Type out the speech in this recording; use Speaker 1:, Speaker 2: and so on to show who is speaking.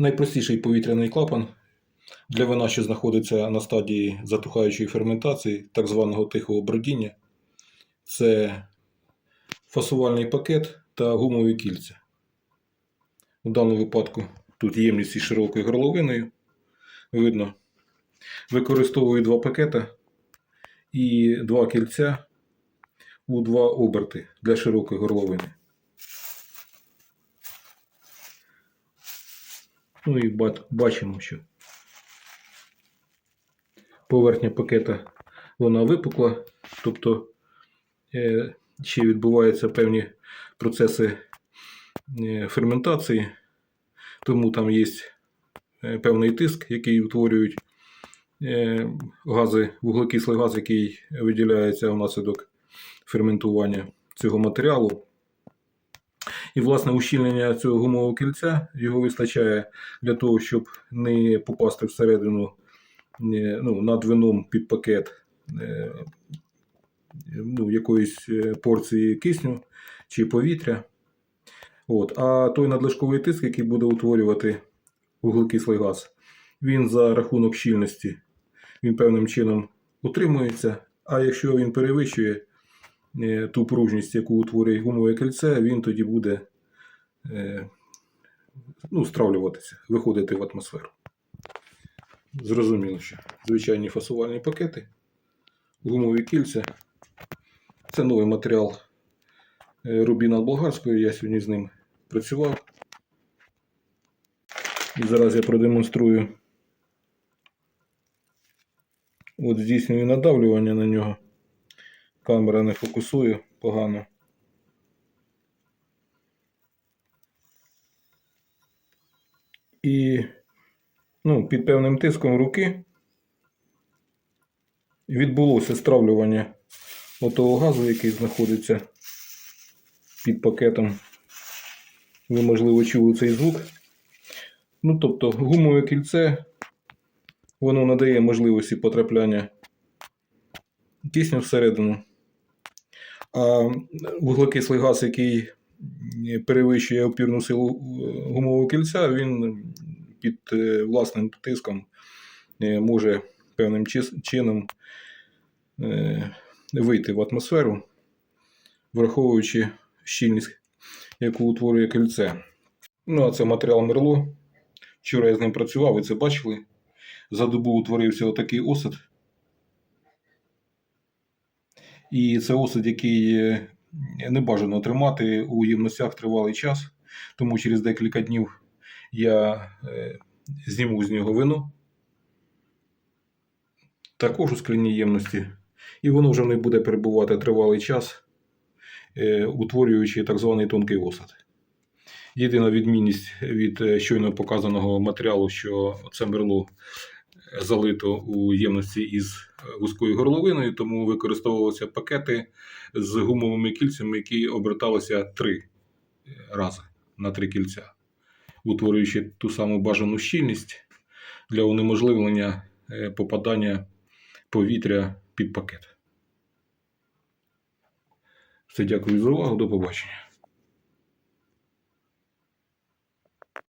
Speaker 1: Найпростіший повітряний клапан для вина, що знаходиться на стадії затухаючої ферментації, так званого тихого бродіння, це фасувальний пакет та гумові кільця. У даному випадку тут ємність із широкою горловиною. Видно, використовую два пакета і два кільця у два оберти для широкої горловини. Ну і бачимо, що поверхня пакета вона випукла, тобто е, ще відбуваються певні процеси е, ферментації, тому там є е, певний тиск, який утворюють гази, вуглекислий газ, який виділяється внаслідок ферментування цього матеріалу. І, власне, ущільнення цього гумового кільця його вистачає для того, щоб не попасти всередину е, ну, над вином під пакет е, ну, якоїсь е, порції кисню чи повітря. От. А той надлишковий тиск, який буде утворювати вуглекислий газ, він за рахунок щільності він певним чином утримується. А якщо він перевищує ту пружність, яку утворює гумове кільце, він тоді буде ну, стравлюватися, виходити в атмосферу. Зрозуміло, що звичайні фасувальні пакети, гумові кільця. Це новий матеріал е, Рубіна Болгарської. Я сьогодні з ним працював. І зараз я продемонструю. От здійснюю надавлювання на нього. Камера не фокусує погано. І ну, під певним тиском руки відбулося стравлювання отого газу, який знаходиться під пакетом. Ви, можливо, чули цей звук. Ну, тобто, гумове кільце, воно надає можливості потрапляння кисню всередину. А вуглекислий газ, який перевищує опірну силу е, гумового кільця, він під е, власним тиском е, може певним чином вийти в атмосферу, враховуючи щільність, яку утворює кільце. Ну, а це матеріал Мерло. Вчора я з ним працював, ви це бачили. За добу утворився отакий осад. І це осад, який не бажано тримати у ємностях тривалий час. Тому через декілька днів я е, зніму з нього вино. Також у скляній ємності. І воно вже не буде перебувати тривалий час, е, утворюючи так званий тонкий осад. Єдина відмінність від е, щойно показаного матеріалу, що це мерло залито у ємності із вузькою горловиною, тому використовувалися пакети з гумовими кільцями, які оберталися три рази на три кільця, утворюючи ту саму бажану щільність для унеможливлення е, попадання повітря під пакет. Все, дякую за увагу, до побачення.